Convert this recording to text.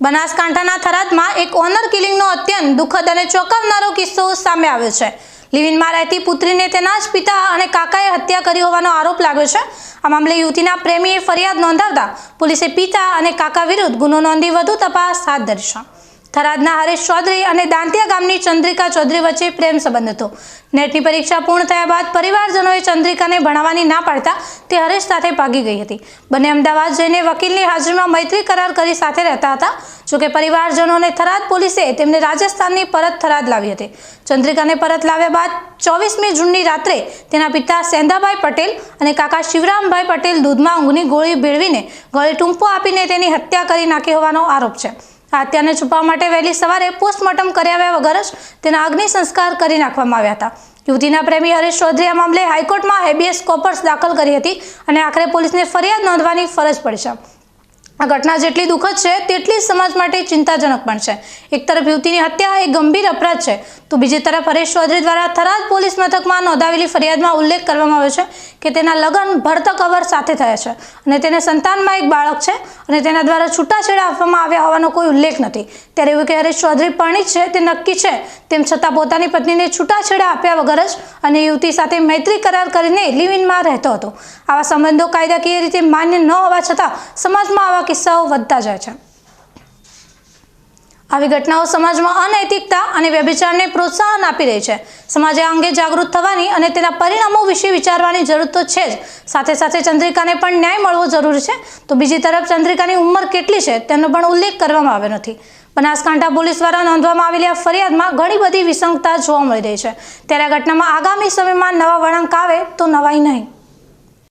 બનાસકાંઠાના થરાદમાં એક ઓનર કિલિંગનો અત્યંત દુઃખદ અને ચોંકાવનારો કિસ્સો સામે આવ્યો છે. લિવિનમાં રહેતી પુત્રીને તેના જ પિતા અને કાકાએ હત્યા કરી હોવાનો આરોપ લાગ્યો છે. આ મામલે યુવતીના પ્રેમીએ ફરિયાદ નોંધાવતા પોલીસે પિતા અને કાકા વિરુદ્ધ ગુનો નોંધી વધુ તપાસ હાથ ધરી છે. થરાદના હરેશ ચૌધરી અને દાંતિયા ગામની ચંદ્રિકા ચૌધરી વચ્ચે પ્રેમ સંબંધ હતો. નેટની પરીક્ષા પૂર્ણ થયા બાદ પરિવારજનોએ ચંદ્રિકાને ભણાવવાની ના પાડતા તે હરેશ સાથે ભાગી ગઈ હતી. બંને અમદાવાદ જઈને વકીલની હાજરીમાં મૈત્રી કરાર કરી સાથે રહેતા હતા. જોકે પરિવારજનોને થરાદ પોલીસે તેમને રાજસ્થાનની પરત થરાદ લાવી હતી. ચંદ્રિકાને પરત લાવ્યા બાદ ચોવીસમી જૂનની રાત્રે તેના પિતા સેંધાભાઈ પટેલ અને કાકા શિવરામભાઈ પટેલ દૂધમાં ઊંઘની ગોળી ભેળવીને ગળે ટૂંપો આપીને તેની હત્યા કરી નાખી હોવાનો આરોપ છે. હત્યાને છુપાવવા માટે વહેલી સવારે પોસ્ટમોર્ટમ કર્યા વગર જ તેના અગ્નિ સંસ્કાર કરી નાખવામાં આવ્યા હતા. યુવતીના પ્રેમી હરેશ ચૌધરી આ મામલે હાઈકોર્ટમાં હેબિયસ કોપર્સ દાખલ કરી હતી અને આખરે પોલીસને ફરિયાદ નોંધવાની ફરજ પડી છે. આ ઘટના જેટલી દુઃખદ છે, તેટલી સમાજ માટે ચિંતાજનક પણ છે. એક તરફ યુવતીની હત્યા એ ગંભીર અપરાધ છે, તો બીજી તરફ હરેશ ચૌધરી દ્વારા થરાદ પોલીસ મથકમાં નોંધાવેલી ફરિયાદમાં ઉલ્લેખ કરવામાં આવ્યો છે કે તેના લગ્ન ભરતક અવર સાથે થયા છે અને તેને સંતાનમાં એક બાળક છે અને તેના દ્વારા છૂટાછેડા આપવામાં આવ્યા હોવાનો કોઈ ઉલ્લેખ નથી. ત્યારે એવું કે હરેશ ચૌધરી પરણિત છે, તે નક્કી છે, તેમ છતાં પોતાની પત્નીને છૂટાછેડા આપ્યા વગર જ અને યુવતી સાથે મૈત્રી કરાર કરીને લિવિનમાં રહેતો હતો. આવા સંબંધો કાયદાકીય રીતે માન્ય ન હોવા છતાં સમાજમાં આવા કિસ્સાઓ વધતા જાય છે. આવી ઘટનાઓ સમાજમાં અનૈતિકતા અને વ્યભિચારને પ્રોત્સાહન આપી રહી છે. સમાજે આ અંગે જાગૃત થવાની અને તેના પરિણામો વિશે વિચારવાની જરૂર તો છે જ. સાથે સાથે ચંદ્રિકાને પણ ન્યાય મળવો જરૂરી છે. તો બીજી તરફ ચંદ્રિકાની ઉંમર કેટલી છે તેનો પણ ઉલ્લેખ કરવામાં આવ્યો નથી. બનાસકાંઠા પોલીસ દ્વારા નોંધવામાં આવેલી આ ફરિયાદમાં ઘણી બધી વિસંગતા જોવા મળી રહી છે. ત્યારે આ ઘટનામાં આગામી સમયમાં નવા વળાંક આવે તો નવાઈ નહીં.